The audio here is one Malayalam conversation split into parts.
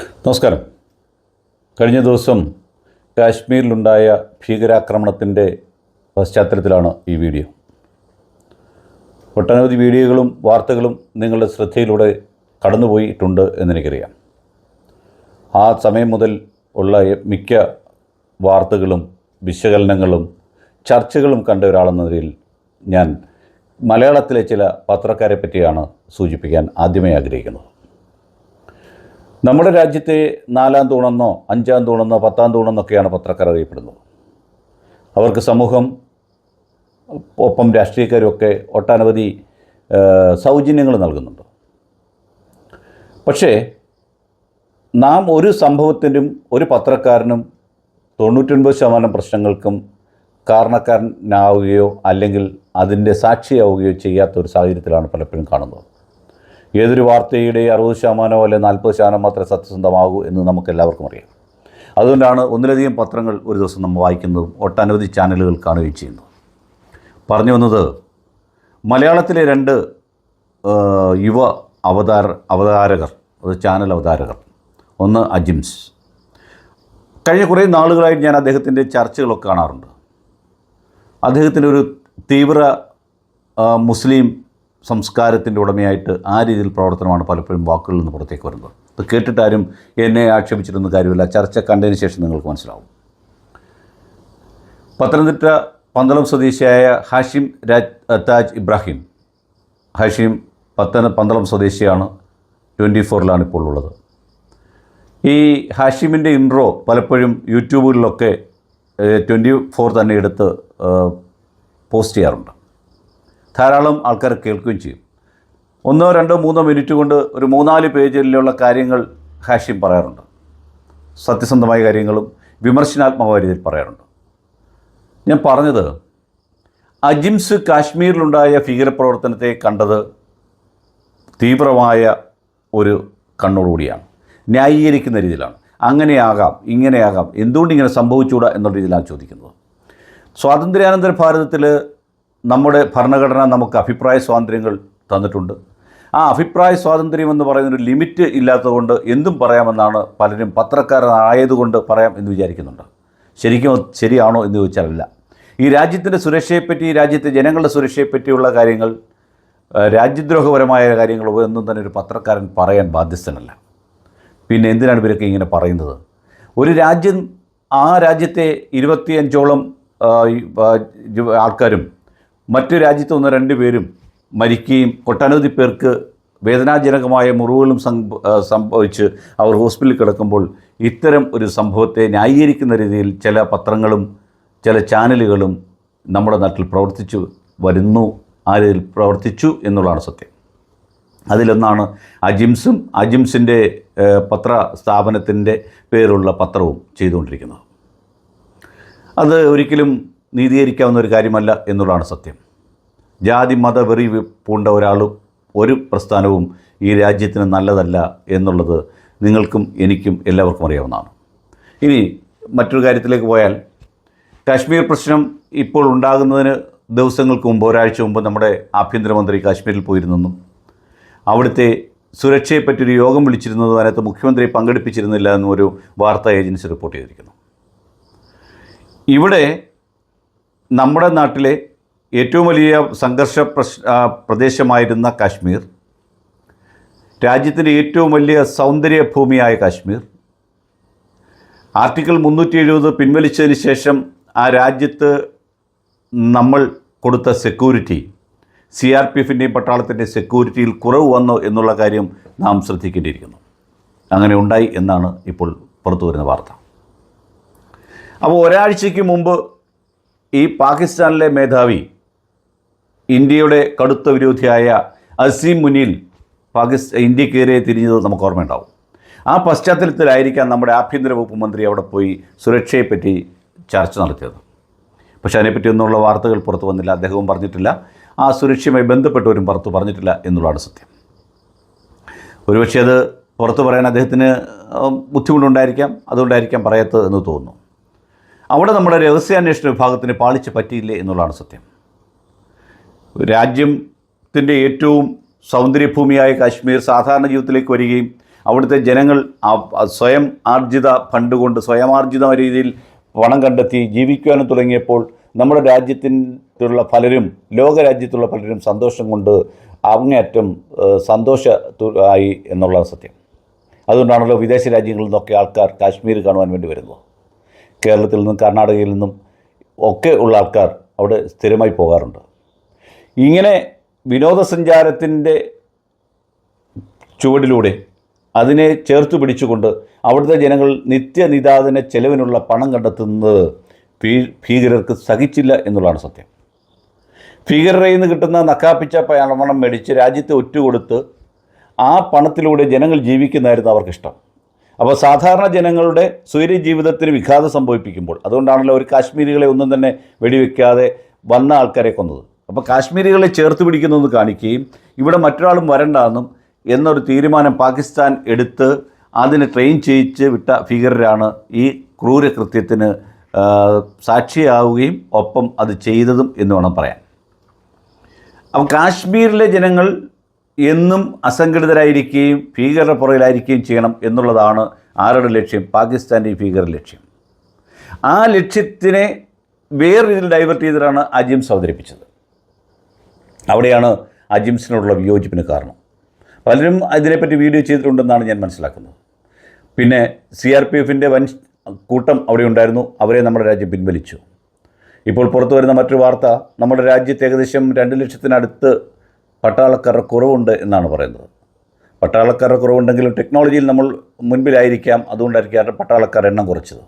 നമസ്കാരം. കഴിഞ്ഞ ദിവസം കാശ്മീരിലുണ്ടായ ഭീകരാക്രമണത്തിന്റെ പശ്ചാത്തലത്തിലാണ് ഈ വീഡിയോ. ഒട്ടനവധി വീഡിയോകളും വാർത്തകളും നിങ്ങളുടെ ശ്രദ്ധയിലൂടെ കടന്നുപോയിട്ടുണ്ട് എന്നെനിക്കറിയാം. ആ സമയം മുതൽ ഉള്ള മിക്ക വാർത്തകളും വിശകലനങ്ങളും ചർച്ചകളും കണ്ട ഒരാളെന്ന നിലയിൽ ഞാൻ മലയാളത്തിലെ ചില പത്രക്കാരെ പറ്റിയാണ് സൂചിപ്പിക്കാൻ ആദ്യമേ ആഗ്രഹിക്കുന്നത്. നമ്മുടെ രാജ്യത്തെ നാലാം തൂണെന്നോ അഞ്ചാം തൂണെന്നോ പത്താം തൂണെന്നൊക്കെയാണ് പത്രക്കാർ അറിയപ്പെടുന്നത്. അവർക്ക് സമൂഹം ഒപ്പം രാഷ്ട്രീയക്കാരുമൊക്കെ ഒട്ടനവധി സൗജന്യങ്ങൾ നൽകുന്നുണ്ട്. പക്ഷേ നാം ഒരു സംഭവത്തിനും ഒരു പത്രക്കാരനും തൊണ്ണൂറ്റൊൻപത് ശതമാനം പ്രശ്നങ്ങൾക്കും കാരണക്കാരനാവുകയോ അല്ലെങ്കിൽ അതിന്റെ സാക്ഷിയാവുകയോ ചെയ്യാത്ത ഒരു സാഹചര്യത്തിലാണ് പലപ്പോഴും കാണുന്നത്. ഏതൊരു വാർത്തയുടെ അറുപത് ശതമാനമോ അല്ലെങ്കിൽ നാൽപ്പത് ശതമാനം മാത്രമേ സത്യസന്ധമാകൂ എന്ന് നമുക്ക് എല്ലാവർക്കും അറിയാം. അതുകൊണ്ടാണ് ഒന്നിലധികം പത്രങ്ങൾ ഒരു ദിവസം നമ്മൾ വായിക്കുന്നതും ഒട്ടനവധി ചാനലുകൾ കാണുകയും ചെയ്യുന്നു പറഞ്ഞു വന്നത് മലയാളത്തിലെ രണ്ട് യുവ അവതാര അവതാരകർ അത് ചാനൽ അവതാരകർ. ഒന്ന് അജിംസ്. കഴിഞ്ഞ കുറേ നാളുകളായിട്ട് ഞാൻ അദ്ദേഹത്തിന്റെ ചർച്ചകളൊക്കെ കാണാറുണ്ട്. അദ്ദേഹത്തിന്റെ ഒരു തീവ്ര മുസ്ലിം സംസ്കാരത്തിന്റെ ഉടമയായിട്ട് ആ രീതിയിൽ പ്രവർത്തനമാണ് പലപ്പോഴും വാക്കുകളിൽ നിന്ന് പുറത്തേക്ക് വരുന്നത്. അത് കേട്ടിട്ടാരും എന്നെ ആക്ഷേപിച്ചിരുന്ന കാര്യമില്ല. ചർച്ച കണ്ടതിന് ശേഷം നിങ്ങൾക്ക് മനസ്സിലാവും. പത്തനംതിട്ട പന്തളം സ്വദേശിയായ ഹാഷിം രാജ് താജ് ഇബ്രാഹിം. ഹാഷിം പത്തന പന്തളം സ്വദേശിയാണ്. ട്വന്റി ഫോറിലാണ് ഇപ്പോൾ ഉള്ളത്. ഈ ഹാഷിമിന്റെ ഇൻട്രോ പലപ്പോഴും യൂട്യൂബുകളിലൊക്കെ ട്വന്റി ഫോർ തന്നെ എടുത്ത് പോസ്റ്റ് ചെയ്യാറുണ്ട്. ധാരാളം ആൾക്കാർ കേൾക്കുകയും ചെയ്യും. ഒന്നോ രണ്ടോ മൂന്നോ മിനിറ്റ് കൊണ്ട് ഒരു മൂന്നാൽ പേജിലുള്ള കാര്യങ്ങൾ ഹാഷിം പറയാറുണ്ട്. സത്യസന്ധമായ കാര്യങ്ങളും വിമർശനാത്മകമായ രീതിയിൽ പറയാറുണ്ട്. ഞാൻ പറഞ്ഞത് അജിംസ് കാശ്മീരിലുണ്ടായ ഭീകരപ്രവർത്തനത്തെ കണ്ടത് തീവ്രമായ ഒരു കണ്ണോടുകൂടിയാണ്. ന്യായീകരിക്കുന്ന രീതിയിലാണ്. അങ്ങനെയാകാം ഇങ്ങനെയാകാം എന്തുകൊണ്ട് ഇങ്ങനെ സംഭവിച്ചുകൂടാ എന്നുള്ള രീതിയിലാണ് ചോദിക്കുന്നത്. സ്വാതന്ത്ര്യാനന്തര ഭാരതത്തിൽ നമ്മുടെ ഭരണഘടന നമുക്ക് അഭിപ്രായ സ്വാതന്ത്ര്യങ്ങൾ തന്നിട്ടുണ്ട്. ആ അഭിപ്രായ സ്വാതന്ത്ര്യം എന്ന് പറയുന്നൊരു ലിമിറ്റ് ഇല്ലാത്തതുകൊണ്ട് എന്തും പറയാമെന്നാണ് പലരും പത്രക്കാരനായതുകൊണ്ട് പറയാം എന്ന് വിചാരിക്കുന്നുണ്ട്. ശരിക്കും ശരിയാണോ എന്ന് ചോദിച്ചാലല്ല ഈ രാജ്യത്തിന്റെ സുരക്ഷയെപ്പറ്റി രാജ്യത്തെ ജനങ്ങളുടെ സുരക്ഷയെപ്പറ്റിയുള്ള കാര്യങ്ങൾ രാജ്യദ്രോഹപരമായ കാര്യങ്ങൾ ഒന്നും തന്നെ ഒരു പത്രക്കാരൻ പറയാൻ ബാധ്യസ്ഥനല്ല. പിന്നെ എന്തിനാണ് ഇവരൊക്കെ ഇങ്ങനെ പറയുന്നത്? ഒരു രാജ്യം ആ രാജ്യത്തെ ഇരുപത്തിയഞ്ചോളം ആൾക്കാരും മറ്റു രാജ്യത്ത് വന്ന രണ്ട് പേരും മരിക്കുകയും ഒട്ടനവധി പേർക്ക് വേദനാജനകമായ മുറിവുകളും സംഭവിച്ച് അവർ ഹോസ്പിറ്റലിൽ കിടക്കുമ്പോൾ ഇത്തരം ഒരു സംഭവത്തെ ന്യായീകരിക്കുന്ന രീതിയിൽ ചില പത്രങ്ങളും ചില ചാനലുകളും നമ്മുടെ നാട്ടിൽ പ്രവർത്തിച്ചു വരുന്നു ആ രീതിയിൽ പ്രവർത്തിച്ചു എന്നുള്ളതാണ് സത്യം. അതിലൊന്നാണ് അജിംസും അജിംസിന്റെ പത്ര സ്ഥാപനത്തിന്റെ പേരുള്ള പത്രവും ചെയ്തുകൊണ്ടിരിക്കുന്നത്. അത് ഒരിക്കലും നീതീകരിക്കാവുന്ന ഒരു കാര്യമല്ല എന്നുള്ളതാണ് സത്യം. ജാതി മത വെറി പൂണ്ട ഒരാളും ഒരു പ്രസ്ഥാനവും ഈ രാജ്യത്തിന് നല്ലതല്ല എന്നുള്ളത് നിങ്ങൾക്കും എനിക്കും എല്ലാവർക്കും അറിയാവുന്നതാണ്. ഇനി മറ്റൊരു കാര്യത്തിലേക്ക് പോയാൽ കാശ്മീർ പ്രശ്നം ഇപ്പോൾ ഉണ്ടാകുന്നതിന് ദിവസങ്ങൾക്ക് മുമ്പ് ഒരാഴ്ച മുമ്പ് നമ്മുടെ ആഭ്യന്തരമന്ത്രി കാശ്മീരിൽ പോയിരുന്നെന്നും അവിടുത്തെ സുരക്ഷയെപ്പറ്റി ഒരു യോഗം വിളിച്ചിരുന്നതും അതിനകത്ത് മുഖ്യമന്ത്രി പങ്കെടുപ്പിച്ചിരുന്നില്ല എന്നും ഒരു വാർത്താ ഏജൻസി റിപ്പോർട്ട് ചെയ്തിരിക്കുന്നു. ഇവിടെ നമ്മുടെ നാട്ടിലെ ഏറ്റവും വലിയ സംഘർഷ പ്രശ് പ്രദേശമായിരുന്ന കാശ്മീർ രാജ്യത്തിന്റെ ഏറ്റവും വലിയ സൗന്ദര്യ ഭൂമിയായ കാശ്മീർ. ആർട്ടിക്കിൾ മുന്നൂറ്റി എഴുപത് പിൻവലിച്ചതിന് ശേഷം ആ രാജ്യത്ത് നമ്മൾ കൊടുത്ത സെക്യൂരിറ്റി സി ആർ പി എഫിന്റെയും പട്ടാളത്തിന്റെയും സെക്യൂരിറ്റിയിൽ കുറവ് വന്നു എന്നുള്ള കാര്യം നാം ശ്രദ്ധിക്കേണ്ടിയിരിക്കുന്നു. അങ്ങനെ ഉണ്ടായി എന്നാണ് ഇപ്പോൾ പുറത്തു വരുന്ന വാർത്ത. അപ്പോൾ ഒരാഴ്ചയ്ക്ക് മുമ്പ് ഈ പാകിസ്ഥാനിലെ മേധാവി ഇന്ത്യയുടെ കടുത്ത വിരോധിയായ അസീം മുനിൽ പാകിസ്ഥാൻ ഇന്ത്യക്കെതിരെ തിരിഞ്ഞത് നമുക്ക് ഓർമ്മയുണ്ടാവും. ആ പശ്ചാത്തലത്തിലായിരിക്കാം നമ്മുടെ ആഭ്യന്തര വകുപ്പ് മന്ത്രി അവിടെ പോയി സുരക്ഷയെപ്പറ്റി ചർച്ച നടത്തിയത്. പക്ഷേ അതിനെപ്പറ്റി ഒന്നുള്ള വാർത്തകൾ പുറത്തു വന്നില്ല അദ്ദേഹവും പറഞ്ഞിട്ടില്ല. ആ സുരക്ഷയുമായി ബന്ധപ്പെട്ടവരും പുറത്ത് പറഞ്ഞിട്ടില്ല എന്നുള്ളതാണ് സത്യം. ഒരുപക്ഷെ അത് പുറത്ത് പറയാൻ അദ്ദേഹത്തിന് ബുദ്ധിമുട്ടുണ്ടായിരിക്കാം അതുകൊണ്ടായിരിക്കാം പറയാത്തത് എന്ന് തോന്നുന്നു. അവിടെ നമ്മുടെ രഹസ്യാന്വേഷണ വിഭാഗത്തിന് പാളിച്ച് പറ്റിയില്ലേ എന്നുള്ളതാണ് സത്യം. രാജ്യത്തിന്റെ ഏറ്റവും സൗന്ദര്യഭൂമിയായ കാശ്മീർ സാധാരണ ജീവിതത്തിലേക്ക് വരികയും അവിടുത്തെ ജനങ്ങൾ സ്വയം ആർജിത ഫണ്ട് കൊണ്ട് സ്വയമാർജിത രീതിയിൽ പണം കണ്ടെത്തി ജീവിക്കുവാനും തുടങ്ങിയപ്പോൾ നമ്മുടെ രാജ്യത്തിനുള്ള പലരും ലോകരാജ്യത്തുള്ള പലരും സന്തോഷം കൊണ്ട് അങ്ങേയറ്റം സന്തോഷ ആയി എന്നുള്ള സത്യം. അതുകൊണ്ടാണല്ലോ വിദേശ രാജ്യങ്ങളിൽ നിന്നൊക്കെ ആൾക്കാർ കാശ്മീർ കാണുവാൻ വേണ്ടി വരുന്നത്. കേരളത്തിൽ നിന്നും കർണാടകയിൽ നിന്നും ഒക്കെ ഉള്ള ആൾക്കാർ അവിടെ സ്ഥിരമായി പോകാറുണ്ട്. ഇങ്ങനെ വിനോദസഞ്ചാരത്തിന്റെ ചുവടിലൂടെ അതിനെ ചേർത്ത് പിടിച്ചുകൊണ്ട് അവിടുത്തെ ജനങ്ങൾ നിത്യനിദാതന ചെലവിനുള്ള പണം കണ്ടെത്തുന്നത് ഭീകരർക്ക് സഹിച്ചില്ല എന്നുള്ളതാണ് സത്യം. ഭീകരരെ നിന്ന് കിട്ടുന്ന നക്കാപ്പിച്ച പണം മേടിച്ച് രാജ്യത്തെ ഒറ്റുകൊടുത്ത് ആ പണത്തിലൂടെ ജനങ്ങൾ ജീവിക്കുന്നതായിരുന്നു അവർക്കിഷ്ടം. അപ്പോൾ സാധാരണ ജനങ്ങളുടെ സ്വൈര്യ ജീവിതത്തിന് വിഘാതം സംഭവിപ്പിക്കുമ്പോൾ അതുകൊണ്ടാണല്ലോ ഒരു കാശ്മീരികളെ ഒന്നും തന്നെ വെടിവെക്കാതെ വന്ന ആൾക്കാരെ കൊന്നത്. അപ്പോൾ കാശ്മീരികളെ ചേർത്ത് പിടിക്കുന്നതെന്ന് കാണിക്കുകയും ഇവിടെ മറ്റൊരാളും വരണ്ടെന്നും എന്നൊരു തീരുമാനം പാകിസ്ഥാൻ എടുത്ത് അതിനെ ട്രെയിൻ ചെയ്യിച്ച് വിട്ട ഭീകരരാണ് ഈ ക്രൂരകൃത്യത്തിന് കൃത്യത്തിന് സാക്ഷിയാവുകയും ഒപ്പം അത് ചെയ്തതും എന്ന് വേണം പറയാൻ. അപ്പം കാശ്മീരിലെ ജനങ്ങൾ എന്നും അസംഘടിതരായിരിക്കുകയും ഭീകരരുടെ പുറകിലായിരിക്കുകയും ചെയ്യണം എന്നുള്ളതാണ് ആരുടെ ലക്ഷ്യം? പാകിസ്ഥാന്റെ ഭീകര ലക്ഷ്യം. ആ ലക്ഷ്യത്തിനെ വേറെ രീതിയിൽ ഡൈവേർട്ട് ചെയ്തിട്ടാണ് അജിംസ് അവതരിപ്പിച്ചത്. അവിടെയാണ് അജിംസിനോടുള്ള വിയോജിപ്പിന് കാരണം. പലരും അതിനെപ്പറ്റി വീഡിയോ ചെയ്തിട്ടുണ്ടെന്നാണ് ഞാൻ മനസ്സിലാക്കുന്നത്. പിന്നെ സി ആർ പി എഫിന്റെ വൻ കൂട്ടം അവിടെ ഉണ്ടായിരുന്നു. അവരെ നമ്മുടെ രാജ്യം പിൻവലിച്ചു. ഇപ്പോൾ പുറത്തു വരുന്ന മറ്റൊരു വാർത്ത നമ്മുടെ രാജ്യത്ത് ഏകദേശം രണ്ട് ലക്ഷത്തിനടുത്ത് പട്ടാളക്കാരുടെ കുറവുണ്ട് എന്നാണ് പറയുന്നത്. പട്ടാളക്കാരുടെ കുറവുണ്ടെങ്കിലും ടെക്നോളജിയിൽ നമ്മൾ മുൻപിലായിരിക്കാം അതുകൊണ്ടായിരിക്കും അവരുടെ പട്ടാളക്കാരുടെ എണ്ണം കുറച്ചത്.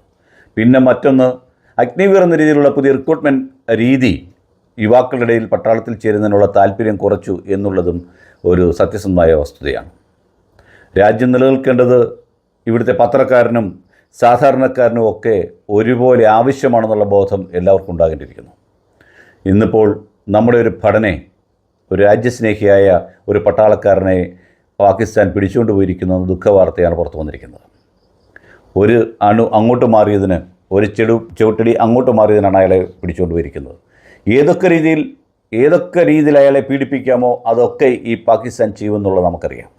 പിന്നെ മറ്റൊന്ന് അഗ്നിവീർ എന്ന രീതിയിലുള്ള പുതിയ റിക്രൂട്ട്മെന്റ് രീതി യുവാക്കളുടെ ഇടയിൽ പട്ടാളത്തിൽ ചേരുന്നതിനുള്ള താല്പര്യം കുറച്ചു എന്നുള്ളതും ഒരു സത്യസന്ധമായ വസ്തുതയാണ്. രാജ്യം നിലനിൽക്കേണ്ടത് ഇവിടുത്തെ പത്രക്കാരനും സാധാരണക്കാരനും ഒക്കെ ഒരുപോലെ ആവശ്യമാണെന്നുള്ള ബോധം എല്ലാവർക്കും ഉണ്ടാകേണ്ടിയിരിക്കുന്നു. ഇന്നിപ്പോൾ നമ്മുടെ ഒരു ഭടനെ ഒരു രാജ്യസ്നേഹിയായ ഒരു പട്ടാളക്കാരനെ പാകിസ്ഥാൻ പിടിച്ചുകൊണ്ട് പോയിരിക്കുന്ന ദുഃഖവാർത്തയാണ് പുറത്തു വന്നിരിക്കുന്നത്. ഒരു അണു അങ്ങോട്ട് മാറിയതിന് ഒരു ചെടു ചുവട്ടടി അങ്ങോട്ട് മാറിയതിനാണ് അയാളെ പിടിച്ചുകൊണ്ട് പോയിരിക്കുന്നത്. ഏതൊക്കെ രീതിയിൽ ഏതൊക്കെ രീതിയിൽ അയാളെ പീഡിപ്പിക്കാമോ അതൊക്കെ ഈ പാകിസ്ഥാൻ ചെയ്യുമെന്നുള്ളത് നമുക്കറിയാം.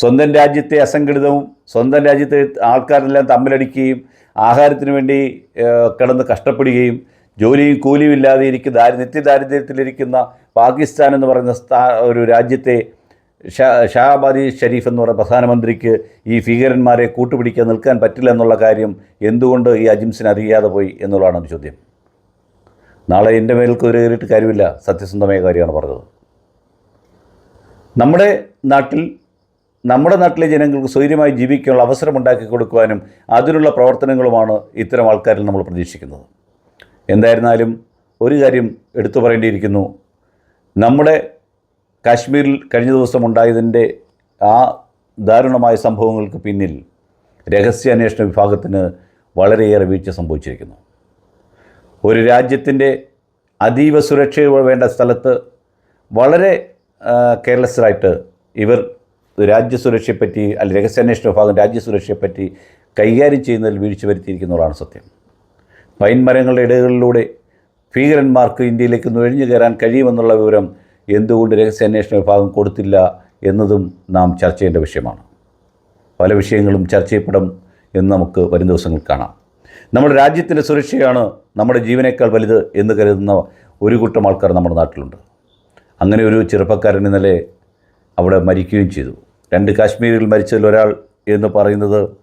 സ്വന്തം രാജ്യത്തെ അസംഘടിതവും സ്വന്തം രാജ്യത്തെ ആൾക്കാരെല്ലാം തമ്മിലടിക്കുകയും ആഹാരത്തിന് വേണ്ടി കിടന്ന് കഷ്ടപ്പെടുകയും ജോലിയും കൂലിയും ഇല്ലാതെ ഇരിക്കുന്ന ദാരി നിത്യദാരിദ്ര്യത്തിലിരിക്കുന്ന പാകിസ്ഥാൻ എന്ന് പറയുന്ന സ്ഥാ ഒരു രാജ്യത്തെ ഷാ ഷാബാദി ഷരീഫ് എന്ന് പറയുന്ന പ്രധാനമന്ത്രിക്ക് ഈ ഭീകരന്മാരെ കൂട്ടുപിടിക്കാൻ നിൽക്കാൻ പറ്റില്ല എന്നുള്ള കാര്യം എന്തുകൊണ്ട് ഈ അജിംസിന് അറിയാതെ പോയി എന്നുള്ളതാണ് ഒരു ചോദ്യം. നാളെ എന്റെ മേൽ കയറിയിട്ട് കാര്യമില്ല. സത്യസന്ധമായ കാര്യമാണ് പറഞ്ഞത്. നമ്മുടെ നാട്ടിൽ നമ്മുടെ നാട്ടിലെ ജനങ്ങൾക്ക് സ്വൈര്യമായി ജീവിക്കാനുള്ള അവസരം ഉണ്ടാക്കി കൊടുക്കുവാനും അതിനുള്ള പ്രവർത്തനങ്ങളുമാണ് ഇത്തരം ആൾക്കാരിൽ നമ്മൾ പ്രതീക്ഷിക്കുന്നത്. എന്തായിരുന്നാലും ഒരു കാര്യം എടുത്തു പറയേണ്ടിയിരിക്കുന്നു. നമ്മുടെ കാശ്മീരിൽ കഴിഞ്ഞ ദിവസം ഉണ്ടായതിന്റെ ആ ദാരുണമായ സംഭവങ്ങൾക്ക് പിന്നിൽ രഹസ്യാന്വേഷണ വിഭാഗത്തിന് വളരെയേറെ വീഴ്ച സംഭവിച്ചിരിക്കുന്നു. ഒരു രാജ്യത്തിന്റെ അതീവ സുരക്ഷ വേണ്ട സ്ഥലത്ത് വളരെ കെയർലെസ്സായിട്ട് ഇവർ രാജ്യസുരക്ഷയെപ്പറ്റി അല്ലെങ്കിൽ രഹസ്യാന്വേഷണ വിഭാഗം രാജ്യസുരക്ഷയെപ്പറ്റി കൈകാര്യം ചെയ്യുന്നതിൽ വീഴ്ച വരുത്തിയിരിക്കുന്നതാണ് സത്യം. പൈൻ മരങ്ങളുടെ ഇടകളിലൂടെ ഭീകരന്മാർക്ക് ഇന്ത്യയിലേക്ക് നുഴഞ്ഞു കയറാൻ കഴിയുമെന്നുള്ള വിവരം എന്തുകൊണ്ട് രഹസ്യാന്വേഷണ വിഭാഗം കൊടുത്തില്ല എന്നതും നാം ചർച്ച ചെയ്യേണ്ട വിഷയമാണ്. പല വിഷയങ്ങളും ചർച്ച ചെയ്യപ്പെടും എന്ന് നമുക്ക് വരും ദിവസങ്ങൾ കാണാം. നമ്മുടെ രാജ്യത്തിന്റെ സുരക്ഷയാണ് നമ്മുടെ ജീവനേക്കാൾ വലുത് എന്ന് കരുതുന്ന ഒരു കൂട്ടം ആൾക്കാർ നമ്മുടെ നാട്ടിലുണ്ട്. അങ്ങനെ ഒരു ചെറുപ്പക്കാരൻ ഇന്നലെ അവിടെ മരിക്കുകയും ചെയ്തു. രണ്ട് കാശ്മീരിൽ മരിച്ചതിൽ ഒരാൾ എന്ന് പറയുന്നത്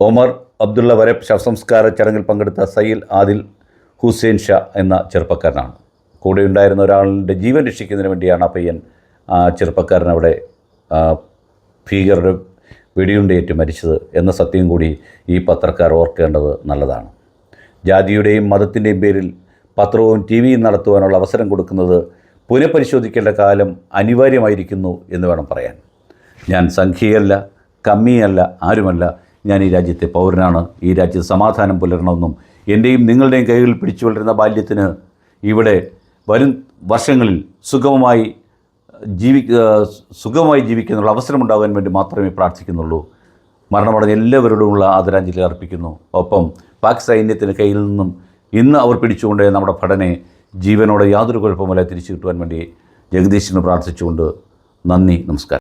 ഒമർ അബ്ദുള്ള വരെ ശവസംസ്കാര ചടങ്ങിൽ പങ്കെടുത്ത സയ്യിൽ ആദിൽ ഹുസൈൻ ഷാ എന്ന ചെറുപ്പക്കാരനാണ്. കൂടെ ഉണ്ടായിരുന്ന ഒരാളുടെ ജീവൻ രക്ഷിക്കുന്നതിന് വേണ്ടിയാണ് ആ പയ്യൻ ആ ചെറുപ്പക്കാരൻ അവിടെ ഭീകരരുടെ വെടിയുണ്ടേറ്റ് മരിച്ചത് എന്ന സത്യം കൂടി ഈ പത്രക്കാർ ഓർക്കേണ്ടത് നല്ലതാണ്. ജാതിയുടെയും മതത്തിന്റെയും പേരിൽ പത്രവും ടി വിയും നടത്തുവാനുള്ള അവസരം കൊടുക്കുന്നത് പുനഃപരിശോധിക്കേണ്ട കാലം അനിവാര്യമായിരിക്കുന്നു എന്ന് വേണം പറയാൻ. ഞാൻ സംഖ്യയല്ല കമ്മിയല്ല ആരുമല്ല ഞാൻ ഈ രാജ്യത്തെ പൗരനാണ്. ഈ രാജ്യത്ത് സമാധാനം പുലരണമെന്നും എന്റെയും നിങ്ങളുടെയും കൈകളിൽ പിടിച്ചു വളരുന്ന ബാല്യത്തിന് ഇവിടെ വരും വർഷങ്ങളിൽ സുഗമമായി ജീവി സുഖമായി ജീവിക്കാനുള്ള അവസരമുണ്ടാകാൻ വേണ്ടി മാത്രമേ പ്രാർത്ഥിക്കുന്നുള്ളൂ. മരണമടഞ്ഞ എല്ലാവരോടുമുള്ള ആദരാഞ്ജലി അർപ്പിക്കുന്നു. ഒപ്പം പാക് സൈന്യത്തിന്റെ കയ്യിൽ നിന്നും ഇന്ന് അവർ പിടിച്ചുകൊണ്ട് നമ്മുടെ ഭടനെ ജീവനോടെ യാതൊരു കുഴപ്പമില്ല തിരിച്ചു കിട്ടുവാൻ വേണ്ടി ജഗദീശിന് പ്രാർത്ഥിച്ചുകൊണ്ട് നന്ദി നമസ്കാരം.